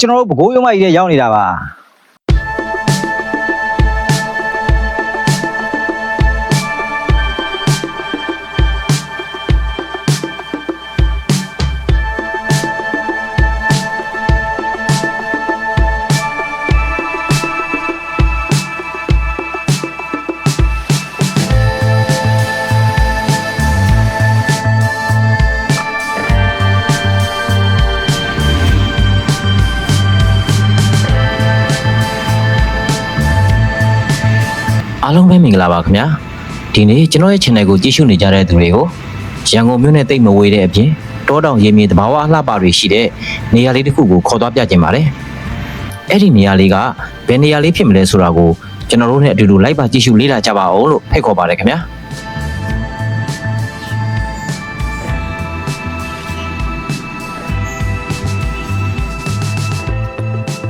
ကျွန်တော်တို့ဘကိုးရုံမကြီးရဲ့ရောက်နေတာပါ အားလုံးပဲမင်္ဂလာပါခင်ဗျာဒီနေ့ကျွန်တော်ရဲ့ channel ကိုကြည့်ရှုနေကြတဲ့သူတွေကိုရန်ကုန်မြို့နဲ့တိတ်မဝေးတဲ့အပြင်တောတောင်ရေမြေသဘာဝအလှပတွေရှိတဲ့နေရာလေးတစ်ခုကိုခေါ်သွားပြခြင်းပါတယ်အဲ့ဒီနေရာလေးကဘယ်နေရာလေးဖြစ်မလဲဆိုတာကိုကျွန်တော်တို့နဲ့အတူတူလိုက်ပါကြည့်ရှုလေ့လာကြပါအောင်လို့ဖိတ်ခေါ်ပါတယ်ခင်ဗျာ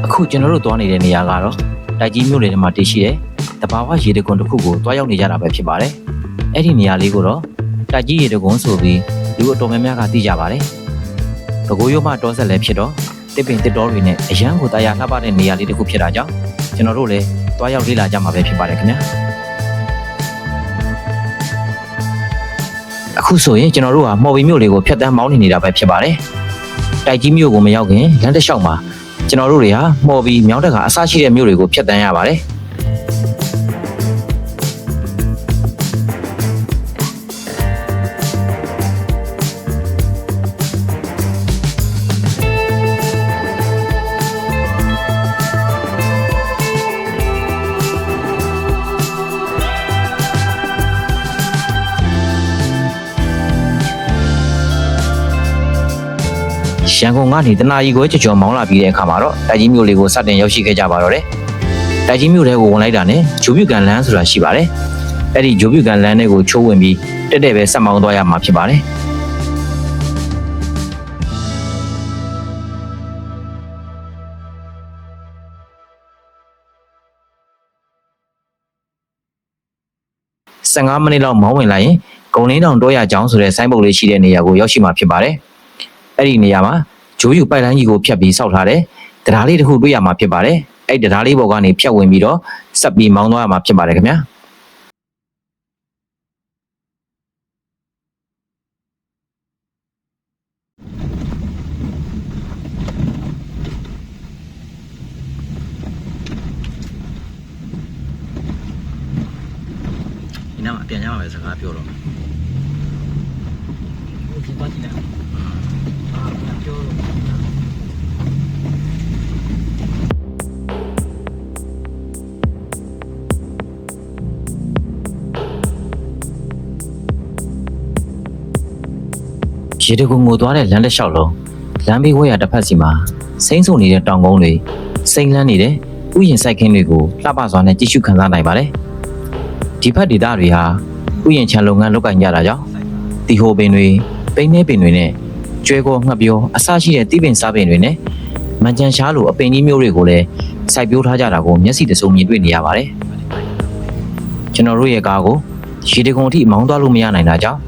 အခုကျွန်တော်တို့သွားနေတဲ့နေရာကတော့တိုက်ကြီးမြို့နယ်ထဲမှာတည်ရှိတဲ့ တဘာဝရေတကွန်တစ်ခုကိုတွားရောက်နေကြတာပဲဖြစ်ပါတယ်။အဲ့ဒီနေရာလေးကိုတော့တိုက်ကြီးရေတကွန်ဆိုပြီးလူအတော်များများကသိကြပါတယ်။ဘကိုးရုံမတောဆက်လည်းဖြစ်တော့တစ်ပင်တစ်တော်တွေနဲ့အရန်ကိုတရားလှပတဲ့နေရာလေးတစ်ခုဖြစ်တာကြောင့်ကျွန်တော်တို့လည်းတွားရောက်လေ့လာကြမှာပဲဖြစ်ပါတယ်ခင်ဗျာ။အခုဆိုရင်ကျွန်တော်တို့ကမော်ဘီမြို့လေးကိုဖျက်တမ်းမောင်းနေနေတာပဲဖြစ်ပါတယ်။တိုက်ကြီးမြို့ကိုမရောက်ခင်လမ်းတစ်လျှောက်မှာကျွန်တော်တို့တွေဟာမော်ဘီမြောင်းတက်ကအဆရှိတဲ့မြို့တွေကိုဖျက်တမ်းရပါတယ်။ ရန်ကုန်ကနေတနာရီခွဲကြော်ကြော်မောင်းလာပြီးတဲ့အခါမှာတော့တိုက်ကြီးမြို့လေးကိုစတင်ရောက်ရှိခဲ့ကြပါတော့တယ်။တိုက်ကြီးမြို့ထဲကိုဝင်လိုက်တာနဲ့ဂျိုပြူကန်လန်းဆိုတာရှိပါတယ်။အဲ့ဒီဂျိုပြူကန်လန်းတွေကိုချိုးဝင်ပြီးတက်တက်ပဲဆက်မောင်းသွားရမှာဖြစ်ပါတယ်။15မိနစ်လောက်မောင်းဝင်လိုက်ရင်ဂုံလင်းတောင်တောရကျောင်းဆိုတဲ့ဆိုင်းဘုတ်လေးရှိတဲ့နေရာကိုရောက်ရှိမှာဖြစ်ပါတယ်။ အဲ့ဒီနေရာမှာဂျိုးယူပိုက်လိုင်းကြီးကိုဖြတ်ပြီးစောက်ထားတဲ့တရားလေးတစ်ခုတွေ့ရမှာဖြစ်ပါတယ်။အဲ့တရားလေးပေါ်ကနေဖြတ်ဝင်ပြီးတော့ဆက်ပြီးမောင်းသွားရမှာဖြစ်ပါတယ်ခင်ဗျာ။ဒီနောက်အပြန်ရမှာပဲစကားပြောတော့မယ် ရေတကုံကိုသွားတဲ့လမ်းတစ်လျှောက်လုံးလမ်းဘေးဝဲရတစ်ဖက်စီမှာစိမ့်ဆုံနေတဲ့တောင်ကုန်းတွေစိမ့်လန်းနေတဲ့ဥယျာဉ်စိုက်ခင်းတွေကိုလှပစွာနဲ့ကြည့်ရှုခန်းစားနိုင်ပါတယ်ဒီဖက်ဒေသတွေဟာဥယျာဉ်ခြံလုပ်ငန်းလုပ်ကိုင်ကြတာကြောင့်တီဟိုပင်တွေပိန်းမဲပင်တွေနဲ့ကျွဲကောငှက်ပြောအစရှိတဲ့တီးပင်စားပင်တွေနဲ့မန်ချန်ရှားလိုအပင်ကြီးမျိုးတွေကိုလည်းစိုက်ပျိုးထားကြတာကိုမျက်စိတစုံမြင်တွေ့နေရပါတယ်ကျွန်တော်တို့ရဲ့ကားကိုရေတကုံအထိမောင်းသွားလို့မရနိုင်တာကြောင့်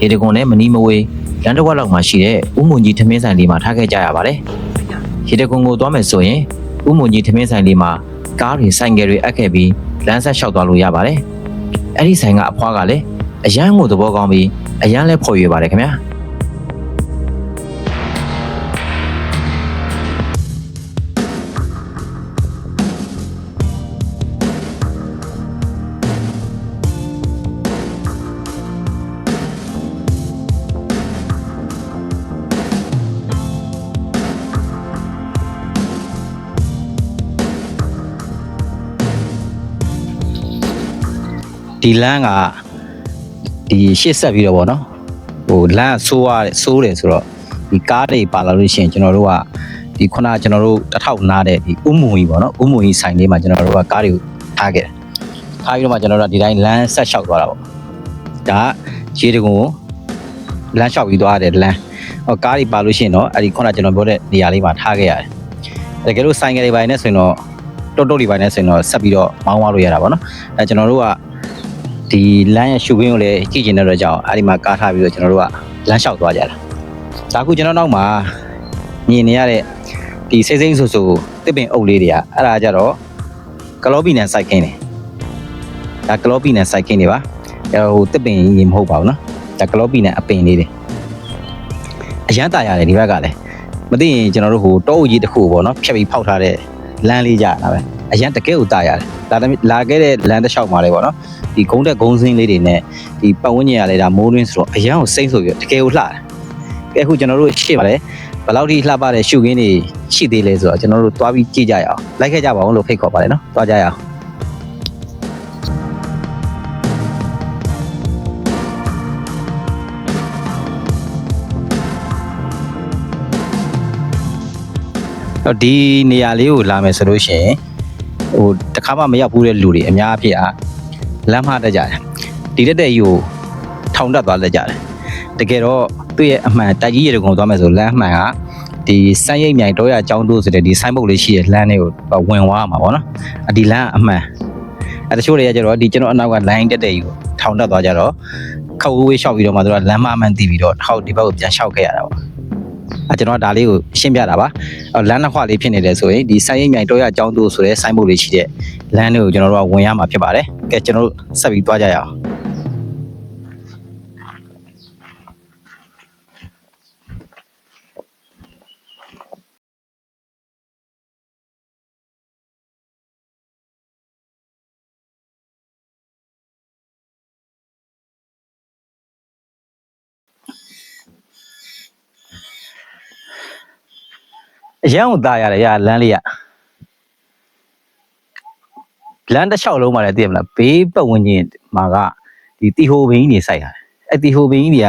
ရေတကုံနဲ့မနီးမဝေး လမ်းတစ်ဝက်လောက်မှာရှိတဲ့ဥမွန်ကြီးထမင်းဆိုင်လေးမှာထားခဲ့ကြရပါတယ်။ရေတကုံကိုသွားမယ်ဆိုရင်ဥမွန်ကြီးထမင်းဆိုင်လေးမှာကားတွေဆိုင်ကယ်တွေအပ်ခဲ့ပြီးလမ်းဆက်လျှောက်သွားလို့ရပါတယ်။အဲ့ဒီဆိုင်ကအဖွားကလည်းအရန်ကိုသဘောကောင်းပြီးအရန်လည်းဖော်ရွေပါတယ်ခင်ဗျာ။ ဒီလမ်းကဒီရှေ့ဆက်ပြီးတော့ဗောနော်ဟိုလမ်းကဆိုးရတယ်ဆိုးတယ်ဆိုတော့ဒီကားတွေပါလာလို့ရှိရင်ကျွန်တော်တို့ကဒီခုနကကျွန်တော်တို့တစ်ထောက်နားတဲ့ဒီဥမုံကြီးဗောနော်ဥမုံကြီးဆိုင်လေးမှာကျွန်တော်တို့ကကားတွေကိုထားခဲ့တယ်ထားပြီးတော့မှကျွန်တော်တို့ကဒီတိုင်းလမ်းဆက်လျှောက်သွားတာဗောဒါကရေတကုံကိုလမ်းလျှောက်ပြီးသွားတဲ့လမ်းဟောကားတွေပါလို့ရှိရင်တော့အဲ့ဒီခုနကကျွန်တော်ပြောတဲ့နေရာလေးမှာထားခဲ့ရတယ်တကယ်လို့ဆိုင်ကယ်တွေပိုင်းနဲ့ဆိုရင်တော့တုတ်တုတ်တွေပိုင်းနဲ့ဆိုရင်တော့ဆက်ပြီးတော့မောင်းသွားလို့ရတာဗောနော်အဲကျွန်တော်တို့က ဒီလမ်းရဲ့ရှုခင်းကိုလည်းကြည့်ကျင်တဲ့တော့ကြောင့်အဲ့ဒီမှာကားထားပြီးတော့ကျွန်တော်တို့ကလမ်းလျှောက်သွားကြတာဒါခုကျွန်တော်နောက်မှာမြင်နေရတဲ့ဒီစိမ့်စိမ့်ဆူဆူတစ်ပင်အုပ်လေးတွေကအဲ့ဒါကြတော့ကလောပီနန်စိုက်ခင်းတယ်ဒါကလောပီနန်စိုက်ခင်းတွေပါအဲ့ဟိုတစ်ပင်ကြီးမဟုတ်ပါဘူးနော်ဒါကလောပီနန်အပင်လေးတွေအရန်တာရတယ်ဒီဘက်ကလည်းမသိရင်ကျွန်တော်တို့ဟိုတောအုပ်ကြီးတစ်ခုပေါ့နော်ဖြတ်ပြီးဖောက်ထားတဲ့ လမ်းလေးကြတာပဲအရန်တကယ်ကိုတာရတယ်လာတဲ့လာခဲ့တဲ့လမ်းတစ်လျှောက်မှာလေပေါ့နော်ဒီဂုံးတက်ဂုံးစင်းလေးတွေနဲ့ဒီပတ်ဝန်းကျင်ရလေဒါမိုးရင်းဆိုတော့အရန်ကိုစိမ့်ဆိုပြီးတော့တကယ်ကိုလှတယ်ကဲအခုကျွန်တော်တို့ရှေ့ပါလေဘယ်လောက်ထိလှပတဲ့ရှုခင်းတွေရှိသေးလဲဆိုတော့ကျွန်တော်တို့သွားပြီးကြည့်ကြရအောင်လိုက်ခဲ့ကြပါဦးလို့ဖိတ်ခေါ်ပါတယ်နော်သွားကြရအောင် တော့ဒီနေရာလေးကိုလာမယ်ဆိုလို့ရှိရင်ဟိုတခါမှမရောက်ဘူးတဲ့လူတွေအများအပြည့်အားလမ်းမတက်ကြတယ်ဒီတက်တဲ့ကြီးကိုထောင်တက်သွားလက်ကြတယ်တကယ်တော့သူ့ရဲ့အမှန်တိုက်ကြီးရေကုံသွားမယ်ဆိုလမ်းအမှန်ကဒီစမ်းရိပ်မြိုင်တော့ရအကြောင်းတို့ဆိုတဲ့ဒီဆိုင်းဘုတ်လေးရှိတဲ့လမ်းလေးကိုဝင်သွားမှာပေါ့နော်အဒီလမ်းအမှန်အဲတချို့တွေကကျတော့ဒီကျွန်တော်အနောက်က line တက်တဲ့ကြီးကိုထောင်တက်သွားကြတော့ခောက်ဝေးဝေးလျှောက်ပြီးတော့မှသူကလမ်းမအမှန်တည်ပြီးတော့ထောက်ဒီဘက်ကိုပြန်လျှောက်ခဲ့ရတာပေါ့ အဲကျွန်တော်ကဒါလေးကိုရှင်းပြတာပါအော်လမ်းနှစ်ခွလေးဖြစ်နေတယ်ဆိုရင်ဒီဆိုင်းရိပ်မြိုင်တော့ရအကြောင်းတို့ဆိုတဲ့ဆိုင်းဘုတ်လေးရှိတဲ့လမ်းလေးကိုကျွန်တော်တို့ကဝင်ရမှာဖြစ်ပါတယ်ကဲကျွန်တော်တို့ဆက်ပြီးသွားကြရအောင် အရန်ကိုตายရတယ်ရလမ်းလေးရလမ်းတစ်လျှောက်လုံးမှာလည်းသိရမလားဘေးပတ်ဝန်းကျင်မှာကဒီတီဟိုဘင်းကြီးနေစိုက်ရတယ်အဲ့တီဟိုဘင်းကြီးတွေ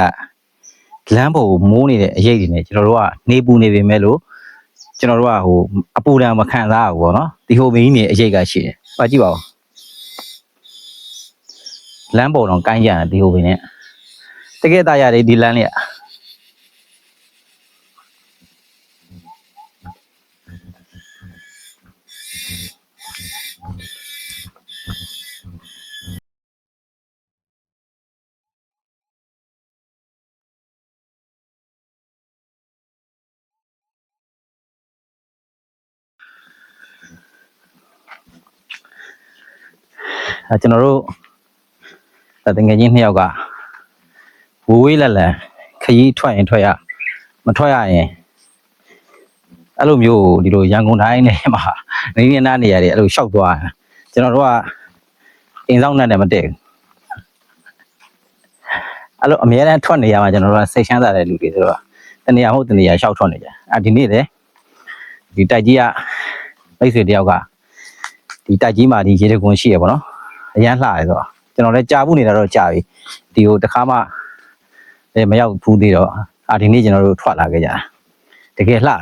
ကလမ်းပေါ်ကိုမိုးနေတဲ့အရေးတွေနဲ့ကျွန်တော်တို့ကနေပူနေပေမဲ့လို့ကျွန်တော်တို့ကဟိုအပူဒဏ်မခံစားရဘူးပေါ့နော်တီဟိုဘင်းကြီးနေအရေးကရှိတယ်။ပါကြည့်ပါဦးလမ်းပေါ်တော့ကိုင်းကြတယ်တီဟိုဘင်းနဲ့တကယ်ตายရတယ်ဒီလမ်းလေးက အဲကျွန်တော်တို့အဲတငယ်ချင်းနှစ်ယောက်ကဝဝေးလက်လန်ခရီးထွက်ရင်ထွက်ရမထွက်ရရင်အဲ့လိုမျိုးဒီလိုရန်ကုန်တိုင်းနဲ့မှာနေနေနားနေရတယ်အဲ့လိုရှောက်သွားတာကျွန်တော်တို့ကအိမ်ဆောင်နဲ့လည်းမတည့်ဘူးအဲ့လိုအများအားထွက်နေရမှာကျွန်တော်တို့ကစိတ်ချမ်းသာတဲ့လူတွေဆိုတော့တနေရာမဟုတ်တနေရာရှောက်ထွက်နေကြအာဒီနေ့လေဒီတိုက်ကြီးကမိတ်ဆွေတယောက်ကဒီတိုက်ကြီးမှာဒီရေတကွန်ရှိရပါတော့ အရန်လှရဲဆိုတော့ကျွန်တော်လည်းကြာဘူးနေတာတော့ကြာပြီဒီဟိုတစ်ခါမှလည်းမရောက်ဘူးသေးတော့အာဒီနေ့ကျွန်တော်တို့ထွက်လာခဲ့ကြတာတကယ်လှ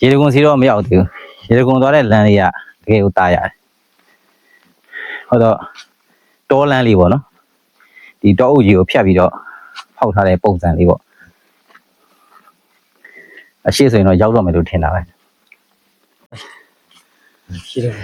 ရေတကွန်စီတော့မရောက်သေးဘူးရေတကွန်သွားတဲ့လမ်းလေးကတကယ်ကိုတာရတယ်ဟုတ်တော့တောလမ်းလေးပေါ့နော်ဒီတောအုပ်ကြီးကိုဖြတ်ပြီးတော့ဖောက်ထားတဲ့ပုံစံလေးပေါ့အရှိဆိုရင်တော့ရောက်တော့မယ်လို့ထင်တာပဲရှိတယ်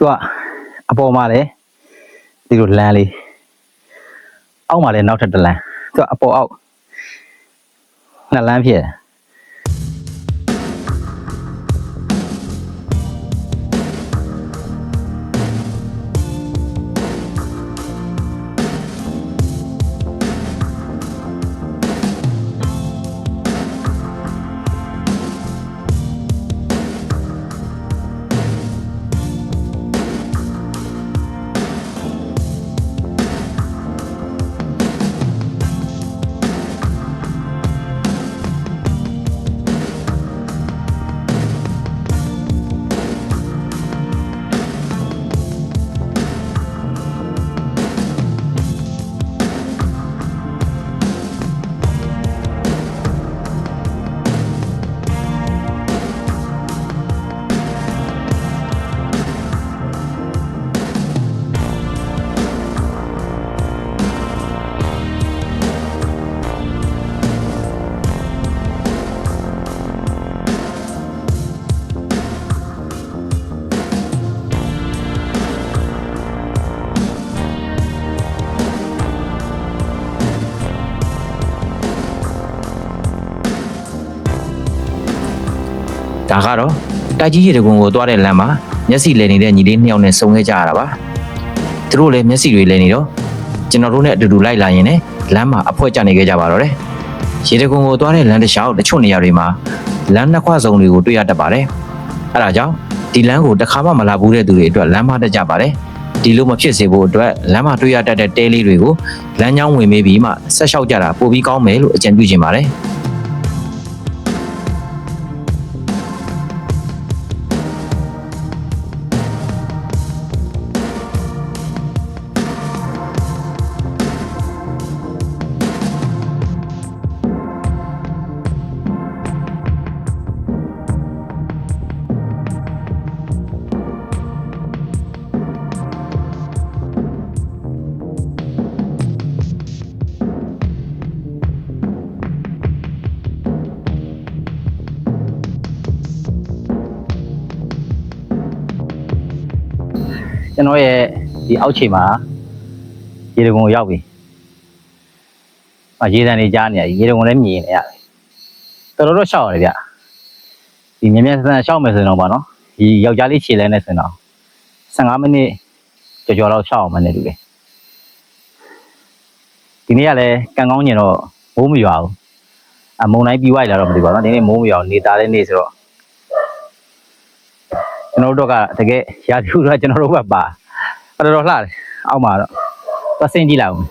သူကအပေါ်မှာလည်းဒီလိုလမ်းလေးအောက်မှာလည်းနောက်ထပ်တစ်လမ်းသူကအပေါ်အောက်နှစ်လမ်းဖြစ်တယ် ဒါကတော့တိုက်ကြီးရေတကွန်ကိုသွားတဲ့လမ်းမှာမျက်စိလဲနေတဲ့ညီလေးနှစ်ယောက်နဲ့ဆုံခဲ့ကြရတာပါသူတို့လည်းမျက်စိတွေလဲနေတော့ကျွန်တော်တို့နဲ့အတူတူလိုက်လာရင်လည်းလမ်းမှာအဖွဲကျနေခဲ့ကြပါတော့တယ်ရေတကွန်ကိုသွားတဲ့လမ်းတစ်လျှောက်တချို့နေရာတွေမှာလမ်းနှစ်ခွစုံတွေကိုတွေ့ရတတ်ပါတယ်အဲဒါကြောင့်ဒီလမ်းကိုတစ်ခါမှမလာဘူးတဲ့သူတွေအတွက်လမ်းမတက်ကြပါတယ်ဒီလိုမဖြစ်စေဖို့အတွက်လမ်းမတွေ့ရတတ်တဲ့တဲလေးတွေကိုလမ်းကြောင်းဝင်မေးပြီးမှဆက်လျှောက်ကြတာပိုပြီးကောင်းမယ်လို့အကြံပြုချင်ပါတယ် ကျွန်တော်ရဲ့ဒီအောက်ခြေမှာရေတံခွန်ကိုရောက်ပြီ။အရေတံတွေကြားနေရရေတံခွန်လည်းမြင်နေရတယ်။တော်တော်တော့ရှောက်ရတယ်ဗျ။ဒီမြင်မြန်ဆန်ဆန်ရှောက်မယ်ဆိုရင်တော့ဗောနော်။ဒီယောက်ျားလေးခြေလဲနေဆိုရင်တော့15မိနစ်ကြော်ကြော်လောက်ရှောက်အောင်မနေတူလေ။ဒီနေ့ကလည်းကံကောင်းညင်တော့မိုးမရွာဘူး။အမုံတိုင်းပြီးွားလာတော့မသိပါဘူးနော်။ဒီနေ့မိုးမရွာဘူးနေသားတဲ့နေ့ဆိုတော့ ကျွန်တော်တို့တော့ကတကယ်ရာသီဥတုကကျွန်တော်တို့ကပါတော်တော်လှတယ်အောက်မှာတော့သွားစင်းကြည့်လိုက်အောင်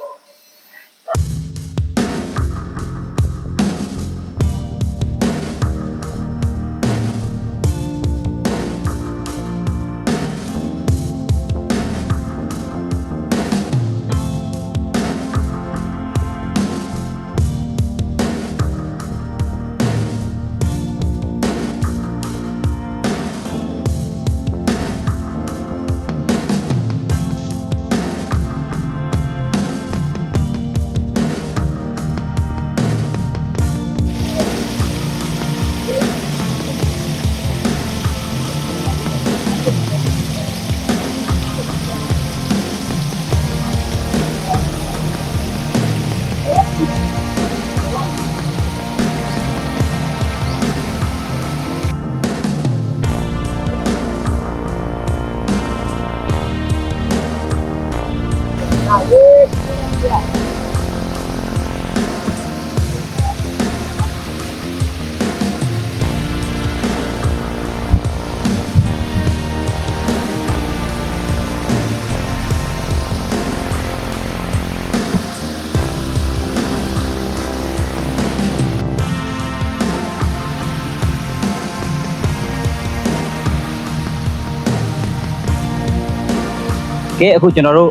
ကဲအခုကျွန်တော်တို့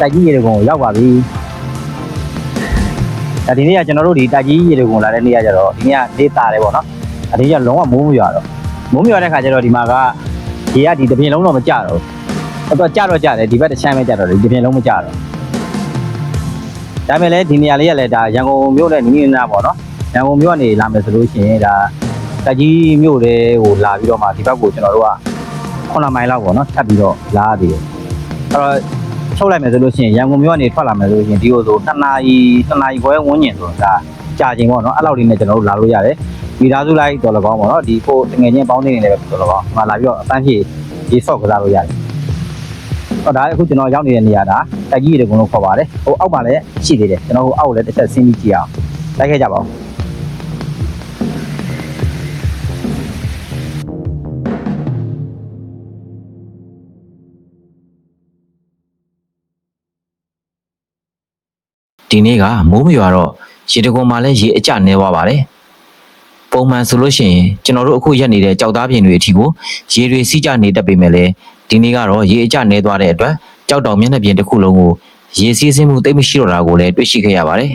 တိုက်ကြီးရေတံခွန်ကိုရောက်ပါပြီဒါဒီနေ့ကကျွန်တော်တို့ဒီတိုက်ကြီးရေတံခွန်လာတဲ့နေ့ကကျတော့ဒီနေ့ကဒေတာတယ်ပေါ့နော်အဒီကလုံးဝမိုးမရွာတော့မိုးမရွာတဲ့ခါကျတော့ဒီမှာကရေကဒီတစ်ပြင်လုံးတော့မကြတော့ဘူးတော့ကြတော့ကြတယ်ဒီဘက်တစ်ချမ်းပဲကြတော့တယ်ဒီပြင်လုံးမကြတော့ဒါပေမဲ့လည်းဒီနေရာလေးကလည်းဒါရန်ကုန်မြို့နဲ့နီးနီးနားပေါ့နော်ရန်ကုန်မြို့ကနေလာမယ်ဆိုလို့ရှိရင်ဒါတိုက်ကြီးမြို့တွေကိုလာပြီးတော့မှဒီဘက်ကိုကျွန်တော်တို့က9မိုင်လောက်ပေါ့နော်ထပ်ပြီးတော့လာရသေးတယ်အဲ့ တော့ထုတ်လိုက်မယ်ဆိုလို့ရှိရင်ရန်ကုန်မြို့ကနေထွက်လာမယ်ဆိုလို့ရှိရင်ဒီလိုဆို2နာရီ2နာရီခွဲဝန်းကျင်ဆိုတော့ဒါကြာချိန်ပေါ့နော်အဲ့လောက်လေးနဲ့ကျွန်တော်တို့လာလို့ရတယ်မိသားစုလိုက်တော်လကောင်းပေါ့နော်ဒီကိုတငယ်ချင်းပေါင်းနေနေတယ်တော်လကောင်းဒီမှာလာပြီးတော့အပန်းဖြေဒီဆော့ကစားလို့ရတယ်ဟောဒါအခုကျွန်တော်ရောက်နေတဲ့နေရာဒါတက်ကြီးတွေကုန်လို့ခေါ်ပါတယ်ဟိုအောက်မှာလည်းရှိသေးတယ်ကျွန်တော်ဟိုအောက်ကိုလည်းတစ်ချက်ဆင်းပြီးကြည့်အောင်လိုက်ခဲ့ကြပါဦး ဒီနေ့ကမိုးမရွာတော့ရေတကွန်မှာလည်းရေအကျနေသွားပါတယ်ပုံမှန်ဆိုလို့ရှိရင်ကျွန်တော်တို့အခုရက်နေတဲ့ကြောက်သားပြင်တွေအထိကိုရေတွေစီးကျနေတတ်ပေမဲ့လည်းဒီနေ့ကတော့ရေအကျနေသွားတဲ့အတွက်ကြောက်တောင်မျက်နှာပြင်တစ်ခုလုံးကိုရေစီးဆင်းမှုတိတ်မရှိတော့တာကိုလည်းတွေ့ရှိခဲ့ရပါတယ်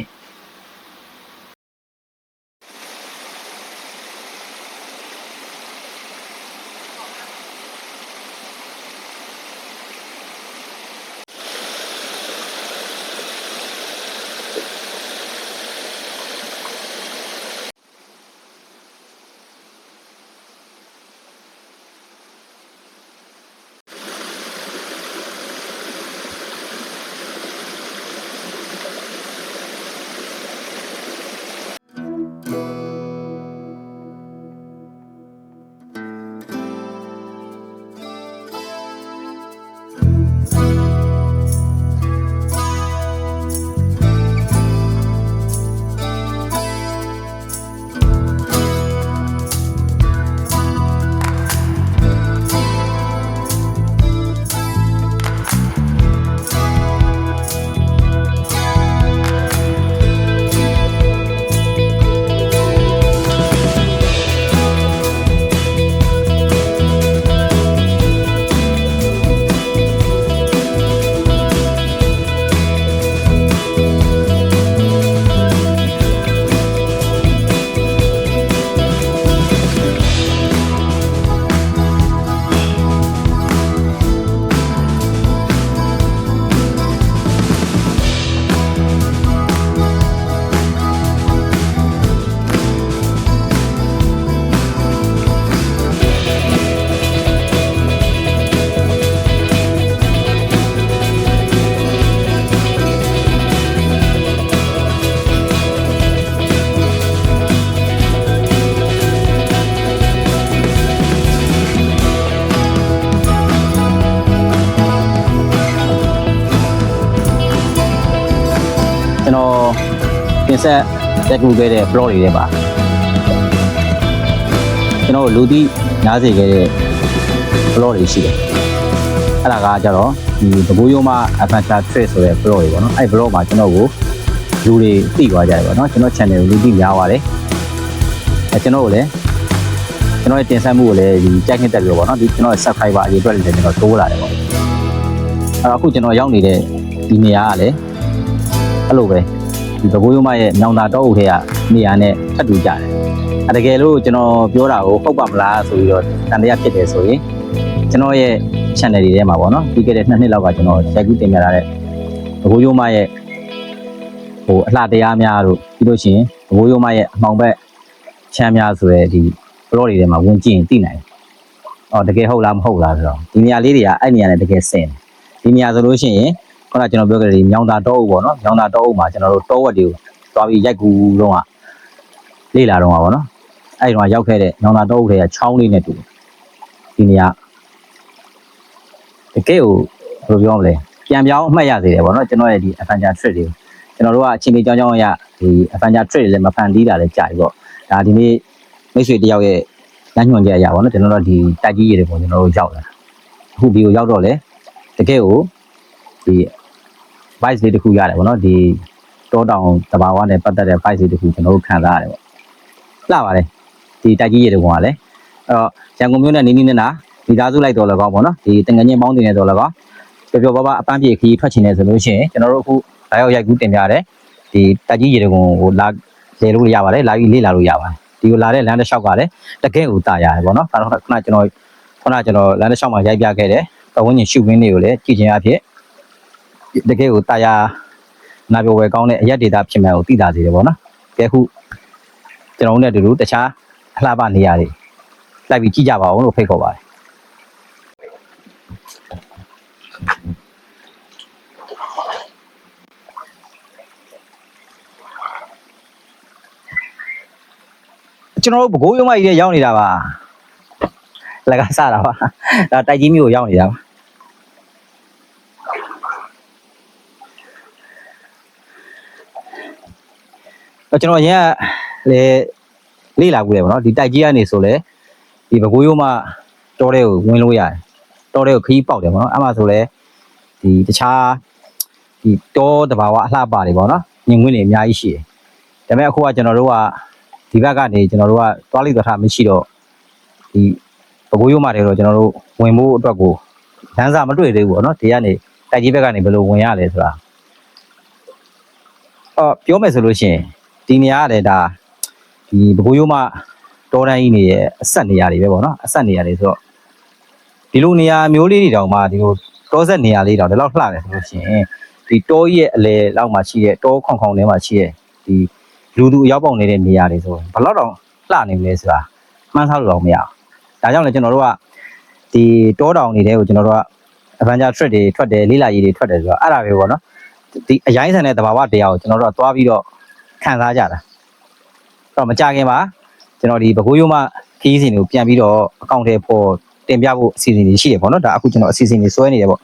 ဆက်တက်ကူခဲ့တဲ့ plot တွေထဲမှာကျွန်တော်တို့လူသိနားစေခဲ့တဲ့ plot တွေရှိတယ်အဲ့ဒါကကြတော့ဒီဘဘိုးရုံးမ adventure trip ဆိုတဲ့ blog တွေပေါ့နော်အဲ့ blog မှာကျွန်တော်ကိုလူတွေသိသွားကြတယ်ပေါ့နော်ကျွန်တော် channel ကိုလူသိများပါတယ်အဲကျွန်တော်ကိုလည်းကျွန်တော်ရဲ့တင်ဆက်မှုကိုလည်းဒီကြိုက်နှစ်တက်ပြီးတော့ပေါ့နော်ဒီကျွန်တော်ရဲ့ subscriber အရေးအတွက်လည်းကျွန်တော်တိုးလာတယ်ပေါ့အဲ့တော့အခုကျွန်တော်ရောက်နေတဲ့ဒီနေရာကလည်းအဲ့လိုပဲ ဒီဘဘိုးရုံးမရဲ့ညောင်သာတောအုပ်ထဲကနေရာနဲ့ထပ်တူကြတယ်အဲတကယ်လို့ကျွန်တော်ပြောတာကိုဟုတ်ပါမလားဆိုပြီးတော့တန်တရားဖြစ်တယ်ဆိုရင်ကျွန်တော်ရဲ့ channel တွေထဲမှာပေါ့နော်ပြီးခဲ့တဲ့နှစ်နှစ်လောက်ကကျွန်တော်ရိုက်ကူးတင်ပြထားတဲ့ဘဘိုးရုံးမရဲ့ဟိုအလှတရားများတို့ပြီးလို့ရှိရင်ဘဘိုးရုံးမရဲ့အမှောင်ဘက်ချမ်းများဆိုတဲ့ဒီ blog တွေထဲမှာဝင်ကြည့်ရင်သိနိုင်တယ်။အော်တကယ်ဟုတ်လားမဟုတ်လားဆိုတော့ဒီနေရာလေးတွေကအဲ့နေရာနဲ့တကယ်ဆင်တယ်။ဒီနေရာဆိုလို့ရှိရင် ခုနကကျွန်တော်ပြောခဲ့တဲ့ဒီညောင်သာတောအုပ်ပေါ့နော်။ညောင်သာတောအုပ်မှာကျွန်တော်တို့တောဝက်တွေကိုတွားပြီးရိုက်ကူတော့ကလေ့လာတော့ပါပေါ့နော်။အဲ့ဒီတော့ရောက်ခဲ့တဲ့ညောင်သာတောအုပ်တွေကချောင်းလေးနဲ့တူတယ်။ဒီနေရာတကယ်ကိုဘယ်လိုပြောမလဲ။ပြန်ပြောင်းအမှတ်ရစေတယ်ပေါ့နော်ကျွန်တော်ရဲ့ဒီ adventure trip တွေကိုကျွန်တော်တို့ကအချိန်ကြီးကြောင်းကြောင်းအရဒီ adventure trip တွေလည်းမဖန်တီးတာလည်းကြာပြီပေါ့။ဒါဒီနေ့မိတ်ဆွေတယောက်ရဲ့လမ်းညွှန်ချက်အရာပေါ့နော်ကျွန်တော်တို့ဒီတိုက်ကြီးရည်တွေပေါ့ကျွန်တော်တို့ရောက်လာတာအခုဒီကိုရောက်တော့လေတကယ်ကိုဒီ vice လေးတစ်ခုရတယ်ပေါ့နော်ဒီတောတောင်တဘာဝနဲ့ပတ်သက်တဲ့ vice လေးတစ်ခုကျွန်တော်တို့ခံစားရတယ်ပေါ့လှပါတယ်ဒီတိုက်ကြီးရည်တွေကလည်းအဲ့တော့ရန်ကုန်မြို့နဲ့နီးနီးနဲ့နာဒီသားစုလိုက်တော်လည်းကောင်းပေါ့နော်ဒီတငငင်းပေါင်းတင်နေတော်လည်းကောင်းပျော်ပျော်ပါပါအပန်းပြေခီးထွက်ချင်တယ်ဆိုလို့ရှိရင်ကျွန်တော်တို့အခုလာရောက်ရိုက်ကူးတင်ပြရတယ်ဒီတိုက်ကြီးရည်တွေကိုဟိုလာလေလို့ရပါတယ်လာပြီးလေ့လာလို့ရပါတယ်ဒီကိုလာတဲ့လမ်းတစ်လျှောက်ကလည်းတကယ်ကိုတာရတယ်ပေါ့နော်ဒါတော့ခုနကျွန်တော်ခုနကျွန်တော်လမ်းတစ်လျှောက်မှာရိုက်ပြခဲ့တယ်ပဝန်းကျင်ရှုခင်းတွေကိုလည်းကြည့်ခြင်းအဖြစ် တကယ်ကိုတာယာနာပြောဝယ်ကောင်းတဲ့အရက်ဒေတာဖြစ်မှန်ကိုသိတာစေတယ်ပေါ့နော်ကဲခုကျွန်တော်တို့နဲ့အတူတူတခြားအလှပနေရာတွေလိုက်ပြီးကြည့်ကြပါဦးလို့ဖိတ်ခေါ်ပါတယ်ကျွန်တော်တို့ဘကိုးရုံမကြီးတွေရောက်နေတာပါလက်ကစတာပါဒါတိုက်ကြီးမျိုးကိုရောက်နေတာပါ ကျွန်တော်ရင်းကလေလေးလာကူတယ်ဗောနော်ဒီတိုက်ကြီးကနေဆိုလေဒီဘကိုးရုံမတောတဲ့ကိုဝင်လို့ရတယ်တောတဲ့ကိုခီးပေါက်တယ်ဗောနော်အဲ့မှာဆိုလေဒီတခြားဒီတောတဘာဝအလှပါတွေဗောနော်ညင်ငွေ့တွေအများကြီးရှိတယ်ဒါပေမဲ့အခုကကျွန်တော်တို့ကဒီဘက်ကနေကျွန်တော်တို့ကသွားလိသွားထားမရှိတော့ဒီပကိုးရုံးမာတွေတော့ကျွန်တော်တို့ဝင်ဖို့အတွက်ကိုလမ်းစာမတွေ့သေးဘူးပေါ့နော်ဒီကနေတိုက်ကြီးဘက်ကနေဘယ်လိုဝင်ရလဲဆိုတာအော်ပြောမယ်ဆိုလို့ရှိရင် ဒီနေရာကလည်းဒါဒီပကိုးရုံးမတော်တန်းကြီးနေရဲ့အဆက်နေရာတွေပဲပေါ့နော်အဆက်နေရာတွေဆိုတော့ဒီလိုနေရာမျိုးလေးတွေတောင်မှဒီလိုတောဆက်နေရာလေးတောင်ဒီလောက်လှတယ်ဆိုလို့ရှိရင်ဒီတောကြီးရဲ့အလဲလောက်မှရှိတဲ့တောခေါင်ခေါင်ထဲမှာရှိတဲ့ဒီလူသူအရောက်ပေါက်နေတဲ့နေရာတွေဆိုဘယ်တော့တော့လှနေမလဲဆိုတာမှန်းဆလို့တော့မရအောင်ဒါကြောင့်လည်းကျွန်တော်တို့ကဒီတောတောင်တွေတဲကိုကျွန်တော်တို့က Avenger Trip တွေထွက်တယ်လေးလာကြီးတွေထွက်တယ်ဆိုတော့အဲ့ဒါပဲပေါ့နော်ဒီအရင်ဆန်တဲ့သဘာဝတရားကိုကျွန်တော်တို့ကသွားပြီးတော့ ခံစားကြတာအဲ့တော့မကြခင်ပါကျွန်တော်ဒီဘကိုးရုံးမခီးစဉ်တွေကိုပြန်ပြီးတော့အကောင့်ထဲပေါ်တင်ပြဖို့အစီအစဉ်တွေရှိတယ်ပေါ့နော်ဒါအခုကျွန်တော်အစီအစဉ်တွေဆွဲနေတယ်ပေါ့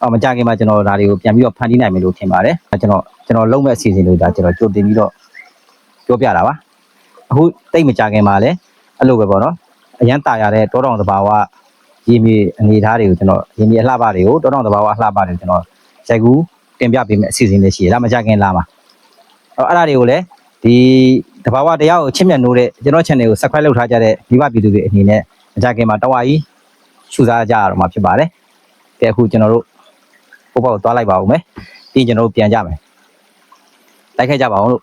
အော်မကြခင်မှာကျွန်တော်ဒါတွေကိုပြန်ပြီးတော့ဖန်တီးနိုင်မယ်လို့ထင်ပါတယ်ကျွန်တော်ကျွန်တော်လုံးမဲ့အစီအစဉ်တွေဒါကျွန်တော်ကြိုတင်ပြီးတော့ပြောပြတာပါအခုတိတ်မကြခင်မှာလည်းအဲ့လိုပဲပေါ့နော်အရန်တာရတဲ့တောတောင်သဘာဝရေမြေအနေထားတွေကိုကျွန်တော်ရေမြေအလှပတွေကိုတောတောင်သဘာဝအလှပတွေကိုကျွန်တော်ရိုက်ကူးတင်ပြပေးမယ်အစီအစဉ်လေးရှိရလားမကြခင်လာမှာ အဲ့အဲ့ဒါတွေကိုလည်းဒီသဘာဝတရားကိုချစ်မြတ်နိုးတဲ့ကျွန်တော် channel ကို subscribe လုပ်ထားကြတဲ့မိဘပြည်သူတွေအနေနဲ့မကြခင်မှာတဝါကြီးရှုစားကြရတော့မှာဖြစ်ပါတယ်ကဲအခုကျွန်တော်တို့ပုတ်ပေါက်သွားလိုက်ပါဦးမယ်ပြီးရင်ကျွန်တော်တို့ပြန်ကြမယ်လိုက်ခဲ့ကြပါအောင်လို့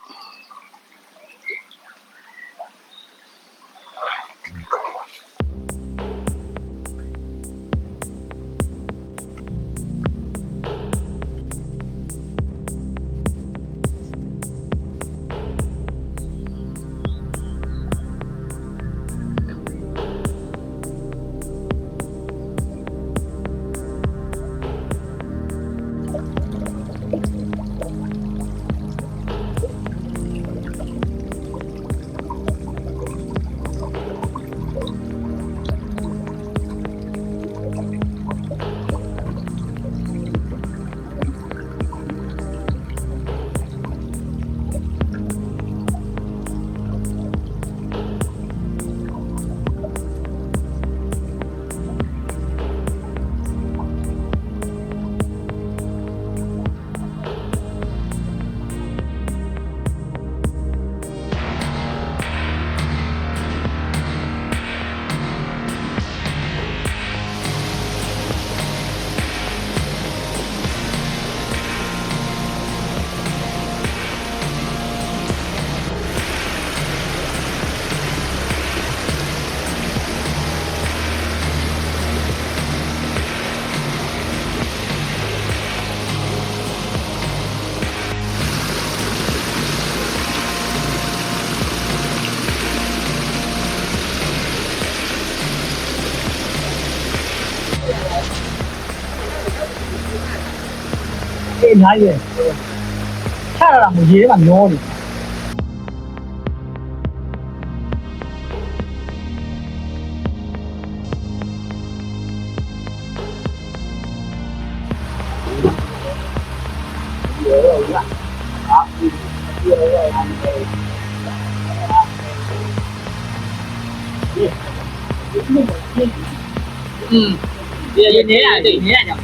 များကြီးပဲချရတာမရေးမှာညောနေ嗯，也也那样，对，那样。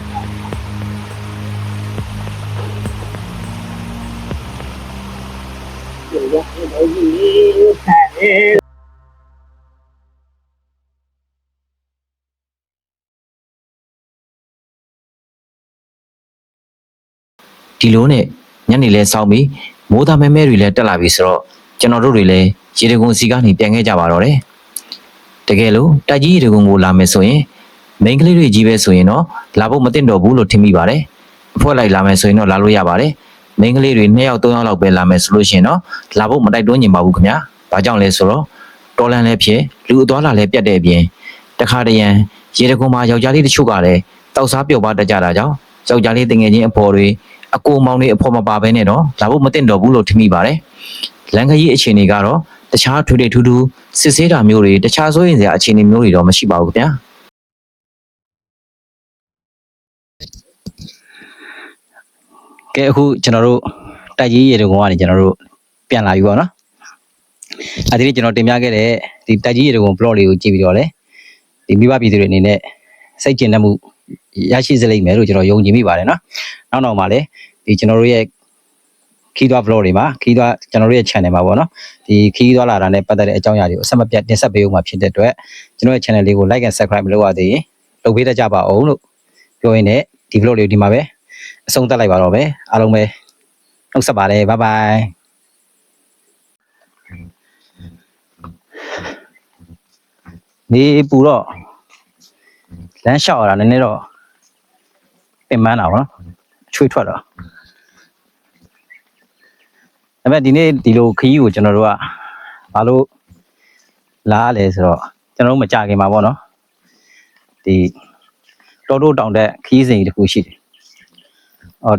ဒီလိုနဲ့ညနေလဲစောင်းပြီးမိုးသားမဲမဲတွေလည်းတက်လာပြီဆိုတော့ကျွန်တော်တို့တွေလည်းရေတကုံစီကနေပြန်ခဲ့ကြပါတော့တယ်တကယ်လို့တိုက်ကြီးရေတကုံကိုလာမယ်ဆိုရင်မိန်းကလေးတွေကြီးပဲဆိုရင်တော့လာဖို့မသင့်တော့ဘူးလို့ထင်မိပါတယ်အဖွဲလိုက်လာမယ်ဆိုရင်တော့လာလို့ရပါတယ်မိန်းကလေးတွေ2ယောက်3ယောက်လောက်ပဲလာမယ်ဆိုလို့ရှိရင်တော့လာဖို့မတိုက်တွန်းညင်ပါဘူးခင်ဗျာ ဘာကြောင့်လဲဆိုတော့တော်လန်လည်းဖြစ်လူအသွားလာလည်းပြတ်တဲ့အပြင်တခါတရံရေတကုံမှာယောက်ျားလေးတချို့ကလည်းတောက်စားပျော်ပါတတ်ကြတာကြောင့်ယောက်ျားလေးတငယ်ချင်းအဖော်တွေအကိုမောင်တွေအဖို့မပါဘဲနဲ့တော့လာဖို့မတင်တော့ဘူးလို့ထင်မိပါတယ်။လန်ခရီးအခြေအနေကတော့တခြားထွေထွေထူးထူးစစ်ဆေးတာမျိုးတွေတခြားစိုးရင်စရာအခြေအနေမျိုးတွေတော့မရှိပါဘူးခင်ဗျာကဲအခုကျွန်တော်တို့တိုက်ကြီးရေတကုံကနေကျွန်တော်တို့ပြန်လာပြီပေါ့နော် အဲဒီနေ့ကျွန်တော်တင်ပြခဲ့တဲ့ဒီတိုက်ကြီးရေတကုံ blog လေးကိုကြည့်ပြီးတော့လေဒီမိဘပြည်သူတွေအနေနဲ့စိတ်ကျဉ်တတ်မှုရရှိစေလိမ့်မယ်လို့ကျွန်တော်ယုံကြည်မိပါတယ်နော်နောက်နောက်မှာလည်းဒီကျွန်တော်တို့ရဲ့ခီးသွား blog တွေမှာခီးသွားကျွန်တော်တို့ရဲ့ channel မှာပေါ့နော်ဒီခီးသွားလာတာနဲ့ပတ်သက်တဲ့အကြောင်းအရာတွေကိုအဆက်မပြတ်တင်ဆက်ပေးဦးမှာဖြစ်တဲ့အတွက်ကျွန်တော်ရဲ့ channel လေးကို like and subscribe မလုပ်ရသေးရင်လုပ်ပေးတတ်ကြပါအောင်လို့ပြောရင်းနဲ့ဒီ blog လေးကိုဒီမှာပဲအဆုံးသတ်လိုက်ပါတော့မယ်အားလုံးပဲနှုတ်ဆက်ပါတယ် bye bye နေပူတော့လမ်းလျှောက်ရတာနည်းနည်းတော့ပင်ပန်းတာပေါ့နော်ချွေထွက်တော့ဒါပေမဲ့ဒီနေ့ဒီလိုခရီးကိုကျွန်တော်တို့ကဘာလို့လာရလဲဆိုတော့ကျွန်တော်တို့မကြခင်မှာပေါ့နော်ဒီတော်တို့တောင်တဲ့ခရီးစဉ်ကြီးတစ်ခုရှိတယ်အော်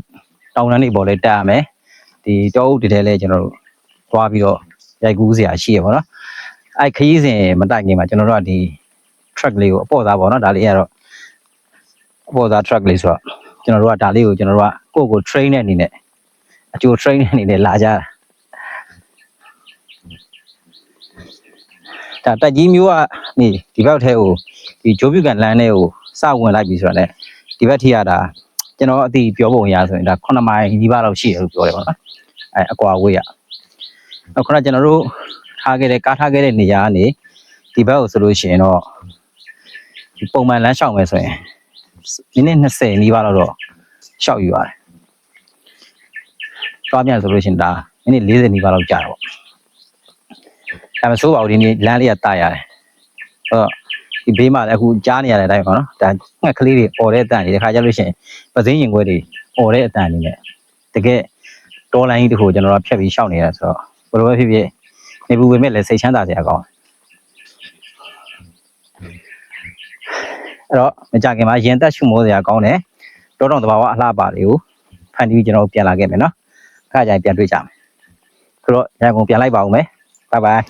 တောင်တန်းတွေပေါ်လဲတက်ရမယ်ဒီတောအုပ်တွေထဲလဲကျွန်တော်တို့သွားပြီးတော့ရိုက်ကူးစရာရှိရပေါ့နော် အဲ့ခရီးစဉ်မတိုင်ခင်မှာကျွန်တော်တို့ကဒီ track လေးကိုအပေါ်သားပေါ့နော်ဒါလေးကတော့အပေါ်သား track လေးဆိုတော့ကျွန်တော်တို့ကဒါလေးကိုကျွန်တော်တို့ကကိုယ့်ကို train တဲ့အနေနဲ့အကျိုး train တဲ့အနေနဲ့လာကြတာဒါတက်ကြီးမျိုးကနေဒီဘက်ထဲကိုဒီဂျိုးပြူကန်လမ်းထဲကိုစဝင်လိုက်ပြီဆိုတော့လေဒီဘက်ထိရတာကျွန်တော်အတိပြောပုံရဆိုရင်ဒါ9မိုင်ဒီဘက်လောက်ရှိတယ်လို့ပြောတယ်ပေါ့နော်အဲအကွာဝေးရအခုနကကျွန်တော်တို့ ထားခဲ့တဲ့ကားထားခဲ့တဲ့နေရာကနေဒီဘက်ကိုဆိုလို့ရှိရင်တော့ဒီပုံမှန်လမ်းလျှောက်မယ်ဆိုရင်မိနစ်20နီးပါးလောက်တော့လျှောက်ယူရတယ်။တွားပြန်ဆိုလို့ရှိရင်ဒါမိနစ်40နီးပါးလောက်ကြာတာပေါ့။ဒါပေမဲ့ဆိုးပါဘူးဒီနေ့လမ်းလေးကတာရတယ်။အဲ့တော့ဒီဘေးမှာလည်းအခုကြားနေရတဲ့အတိုင်းပေါ့နော်။ဒါငှက်ကလေးတွေអော်တဲ့အတန်တွေတခါကြလို့ရှိရင်ပသိန်းရင်ခွဲတွေអော်တဲ့အတန်တွေနဲ့တကယ်တော်လိုင်းကြီးတခုကိုကျွန်တော်တို့ဖြတ်ပြီးရှောက်နေတာဆိုတော့ဘယ်လိုပဲဖြစ်ဖြစ် နေဘူးပဲမဲ့လည်းစိတ်ချမ်းသာစရာကောင်းတယ်အဲ့တော့မကြခင်မှာရင်သက်ရှုမိုးစရာကောင်းတယ်တောတောင်တဘာဝအလှပါတွေကိုဖန်တီးပြီးကျွန်တော်တို့ပြန်လာခဲ့မယ်နော်အခါကျရင်ပြန်တွေ့ကြမယ်ဆိုတော့ရန်ကုန်ပြန်လိုက်ပါဦးမယ်ဘိုင်ဘိုင်